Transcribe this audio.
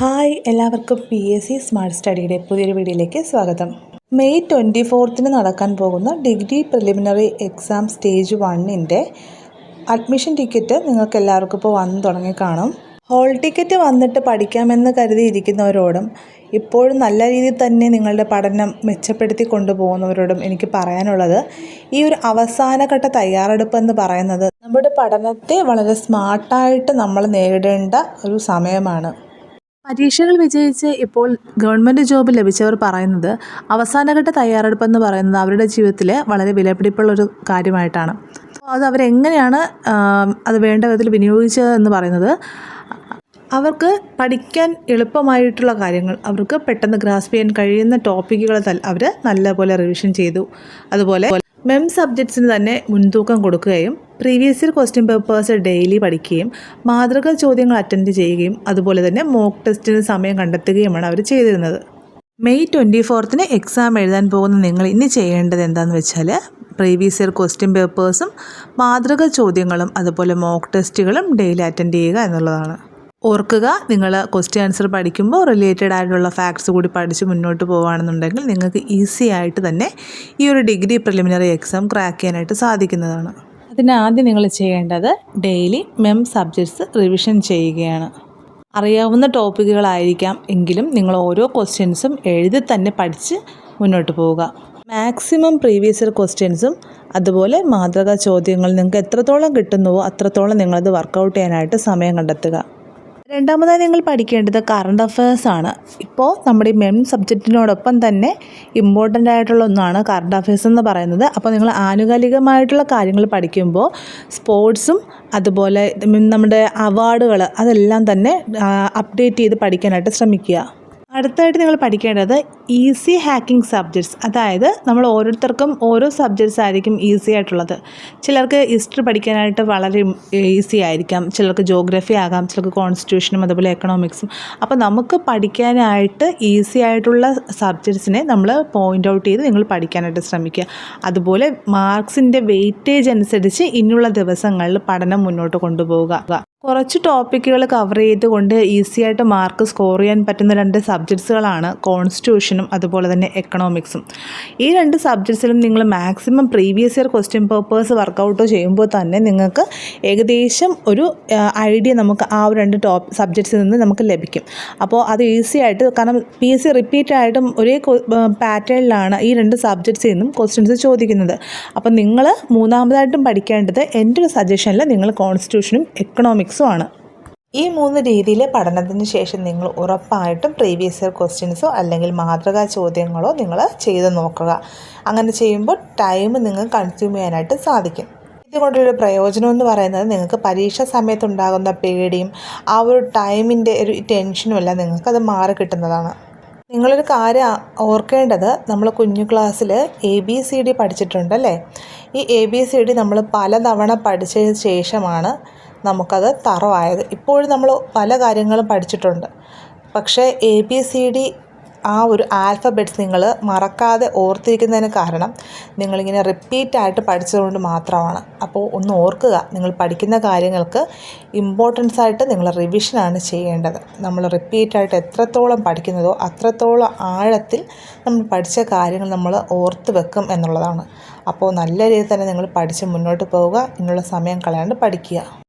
Hi എല്ലാവർക്കും P S C smart സ്റ്റഡിയുടെ പുതിയൊരു വീഡിയോയിലേക്ക് സ്വാഗതം. മെയ് ട്വന്റി ഫോർത്തിന് നടക്കാൻ പോകുന്ന ഡിഗ്രി പ്രിലിമിനറി എക്സാം സ്റ്റേജ് വണ്ണിന്റെ അഡ്മിഷൻ ടിക്കറ്റ് നിങ്ങൾക്ക് എല്ലാവർക്കും ഇപ്പോൾ വന്ന് തുടങ്ങി കാണും. ഹോൾ ടിക്കറ്റ് വന്നിട്ട് പഠിക്കാമെന്ന് കരുതിയിരിക്കുന്നവരോടും ഇപ്പോഴും നല്ല രീതിയിൽ തന്നെ നിങ്ങളുടെ പഠനം മെച്ചപ്പെടുത്തി കൊണ്ടുപോകുന്നവരോടും എനിക്ക് പറയാനുള്ളത് ഈ ഒരു അവസാനഘട്ട തയ്യാറെടുപ്പ് എന്ന് പറയുന്നത് നമ്മുടെ പഠനത്തെ വളരെ സ്മാർട്ടായിട്ട് നമ്മൾ നേരിടേണ്ട ഒരു സമയമാണ്. പരീക്ഷകൾ വിജയിച്ച് ഇപ്പോൾ ഗവൺമെന്റ് ജോബ് ലഭിച്ചവർ പറയുന്നത് അവസാനഘട്ട തയ്യാറെടുപ്പെന്ന് പറയുന്നത് അവരുടെ ജീവിതത്തിൽ വളരെ വിലപിടിപ്പുള്ളൊരു കാര്യമായിട്ടാണ്. അപ്പോൾ അത് അവരെങ്ങനെയാണ് അത് വേണ്ട വിധത്തിൽ വിനിയോഗിച്ചത് എന്ന് പറയുന്നത് അവർക്ക് പഠിക്കാൻ എളുപ്പമായിട്ടുള്ള കാര്യങ്ങൾ അവർക്ക് പെട്ടെന്ന് ഗ്രാസ്പ് ചെയ്യാൻ കഴിയുന്ന ടോപ്പിക്കുകൾ അവർ നല്ലപോലെ റിവിഷൻ ചെയ്തു. അതുപോലെ മെം സബ്ജക്ട്സിന് തന്നെ മുൻതൂക്കം കൊടുക്കുകയും previous year question papers daily പഠിക്കുകയും മാതൃക ചോദ്യങ്ങൾ അറ്റൻഡ് ചെയ്യുകയും അതുപോലെ തന്നെ മോക്ക് ടെസ്റ്റിന് സമയം കണ്ടെത്തുകയുമാണ് അവർ ചെയ്തിരുന്നത്. മെയ് ട്വന്റി ഫോർത്തിന് എക്സാം എഴുതാൻ പോകുന്ന നിങ്ങൾ ഇനി ചെയ്യേണ്ടത് എന്താണെന്ന് വെച്ചാൽ പ്രീവിയസ് ഇയർ ക്വസ്റ്റ്യൻ പേപ്പേഴ്സും മാതൃക ചോദ്യങ്ങളും അതുപോലെ മോക്ക് ടെസ്റ്റുകളും ഡെയിലി അറ്റൻഡ് ചെയ്യുക എന്നുള്ളതാണ്. ഓർക്കുക നിങ്ങൾ ക്വസ്റ്റ്യൻ ആൻസർ പഠിക്കുമ്പോൾ റിലേറ്റഡ് ആയിട്ടുള്ള ഫാക്ട്സ് കൂടി പഠിച്ച് മുന്നോട്ട് പോകുകയാണെന്നുണ്ടെങ്കിൽ നിങ്ങൾക്ക് ഈസി ആയിട്ട് തന്നെ ഈ ഒരു ഡിഗ്രി പ്രിലിമിനറി എക്സാം ക്രാക്ക് ചെയ്യാനായിട്ട് സാധിക്കുന്നതാണ്. അതിന് ആദ്യം നിങ്ങൾ ചെയ്യേണ്ടത് ഡെയിലി മെം സബ്ജക്ട്സ് റിവിഷൻ ചെയ്യുകയാണ്. അറിയാവുന്ന ടോപ്പിക്കുകളായിരിക്കാം എങ്കിലും നിങ്ങൾ ഓരോ ക്വസ്റ്റ്യൻസും എഴുതി തന്നെ പഠിച്ച് മുന്നോട്ട് പോവുക. മാക്സിമം പ്രീവിയസ് ഇയർ ക്വസ്റ്റ്യൻസും അതുപോലെ മാതൃകാ ചോദ്യങ്ങൾ നിങ്ങൾക്ക് എത്രത്തോളം കിട്ടുന്നുവോ അത്രത്തോളം നിങ്ങളത് വർക്കൗട്ട് ചെയ്യാനായിട്ട് സമയം കണ്ടെത്തുക. രണ്ടാമതായി നിങ്ങൾ പഠിക്കേണ്ടത് കറണ്ട് അഫയേഴ്സ് ആണ്. ഇപ്പോൾ നമ്മുടെ ഈ മെം സബ്ജക്റ്റിനോടൊപ്പം തന്നെ ഇമ്പോർട്ടന്റ് ആയിട്ടുള്ള ഒന്നാണ് കറണ്ട് അഫയേഴ്സ് എന്ന് പറയുന്നത്. അപ്പോൾ നിങ്ങൾ ആനുകാലികമായിട്ടുള്ള കാര്യങ്ങൾ പഠിക്കുമ്പോൾ സ്പോർട്സും അതുപോലെ നമ്മുടെ അവാർഡുകൾ അതെല്ലാം തന്നെ അപ്ഡേറ്റ് ചെയ്ത് പഠിക്കാനായിട്ട് ശ്രമിക്കുക. അടുത്തായിട്ട് നിങ്ങൾ പഠിക്കേണ്ടത് ഈസി ഹാക്കിംഗ് സബ്ജക്ട്സ് അതായത് നമ്മൾ ഓരോരുത്തർക്കും ഓരോ സബ്ജക്ട്സ് ആയിരിക്കും ഈസി ആയിട്ടുള്ളത്. ചിലർക്ക് ഹിസ്റ്ററി പഠിക്കാനായിട്ട് വളരെ ഈസി ആയിരിക്കാം. ചിലർക്ക് ജോഗ്രഫി ആകാം. ചിലർക്ക് കോൺസ്റ്റിറ്റ്യൂഷനും അതുപോലെ എക്കണോമിക്സും അപ്പോൾ നമുക്ക് പഠിക്കാനായിട്ട് ഈസി ആയിട്ടുള്ള സബ്ജക്ട്സിനെ നമ്മൾ പോയിന്റ് ഔട്ട് ചെയ്ത് നിങ്ങൾ പഠിക്കാനായിട്ട് ശ്രമിക്കുക. അതുപോലെ മാർക്സിന്റെ വെയിറ്റേജ് അനുസരിച്ച് ഇനിയുള്ള ദിവസങ്ങളിൽ പഠനം മുന്നോട്ട് കൊണ്ടുപോവുക. കുറച്ച് ടോപ്പിക്കുകൾ കവർ ചെയ്തുകൊണ്ട് ഈസി ആയിട്ട് മാർക്ക് സ്കോർ ചെയ്യാൻ പറ്റുന്ന രണ്ട് സബ്ജക്ട്സുകളാണ് കോൺസ്റ്റിറ്റ്യൂഷനും അതുപോലെ തന്നെ എക്കണോമിക്സും ഈ രണ്ട് സബ്ജക്ട്സിലും നിങ്ങൾ maximum previous year question papers work out ചെയ്യുമ്പോൾ തന്നെ നിങ്ങൾക്ക് ഏകദേശം ഒരു ഐഡിയ നമുക്ക് ആ ഒരു രണ്ട് ടോപ്പ് സബ്ജക്ട്സിൽ നിന്ന് നമുക്ക് ലഭിക്കും. അപ്പോൾ അത് ഈസി ആയിട്ട് കാരണം പി എസ് സി റിപ്പീറ്റ് ആയിട്ടും ഒരേ പാറ്റേണിലാണ് ഈ രണ്ട് സബ്ജക്ട്സിൽ നിന്നും ക്വസ്റ്റ്യൻസ് ചോദിക്കുന്നത്. അപ്പോൾ നിങ്ങൾ മൂന്നാമതായിട്ടും പഠിക്കേണ്ടത് എന്റെ ഒരു സജഷനിൽ നിങ്ങൾ കോൺസ്റ്റിറ്റ്യൂഷനും എക്കണോമിക്സും ആണ് ഈ മൂന്ന് രീതിയിലെ പഠനത്തിന് ശേഷം നിങ്ങൾ ഉറപ്പായിട്ടും പ്രീവിയസ് ഇയർ ക്വസ്റ്റ്യൻസോ അല്ലെങ്കിൽ മാതൃകാ ചോദ്യങ്ങളോ നിങ്ങൾ ചെയ്ത് നോക്കുക. അങ്ങനെ ചെയ്യുമ്പോൾ ടൈം നിങ്ങൾക്ക് കൺസ്യൂം ചെയ്യാനായിട്ട് സാധിക്കും. ഇതുകൊണ്ടൊരു പ്രയോജനം എന്ന് പറയുന്നത് നിങ്ങൾക്ക് പരീക്ഷ സമയത്തുണ്ടാകുന്ന പേടിയും ആ ഒരു ടൈമിന്റെ ഒരു ടെൻഷനും എല്ലാം നിങ്ങൾക്കത് മാറി കിട്ടുന്നതാണ്. നിങ്ങളൊരു കാര്യം ഓർക്കേണ്ടത് നമ്മൾ കുഞ്ഞു ക്ലാസ്സിൽ എ ബി സി ഡി പഠിച്ചിട്ടുണ്ടല്ലേ ഈ എ ബി സി ഡി നമ്മൾ പലതവണ പഠിച്ചതിന് ശേഷമാണ് നമുക്കത് തറവായത്. ഇപ്പോഴും നമ്മൾ പല കാര്യങ്ങളും പഠിച്ചിട്ടുണ്ട്. പക്ഷേ എ ബി സി ഡി ആ ഒരു ആൽഫബെറ്റ്സ് നിങ്ങൾ മറക്കാതെ ഓർത്തിരിക്കുന്നതിന് കാരണം നിങ്ങളിങ്ങനെ റിപ്പീറ്റായിട്ട് പഠിച്ചതുകൊണ്ട് മാത്രമാണ്. അപ്പോൾ ഒന്ന് ഓർക്കുക നിങ്ങൾ പഠിക്കുന്ന കാര്യങ്ങൾക്ക് ഇമ്പോർട്ടൻസ് ആയിട്ട് നിങ്ങൾ റിവിഷനാണ് ചെയ്യേണ്ടത്. നമ്മൾ റിപ്പീറ്റായിട്ട് എത്രത്തോളം പഠിക്കുന്നതോ അത്രത്തോളം ആഴത്തിൽ നമ്മൾ പഠിച്ച കാര്യങ്ങൾ നമ്മൾ ഓർത്ത് വെക്കും എന്നുള്ളതാണ്. അപ്പോൾ നല്ല രീതിയിൽ തന്നെ നിങ്ങൾ പഠിച്ച് മുന്നോട്ട് പോവുക. ഇന്നുള്ള സമയം കളയാണ്ട് പഠിക്കുക.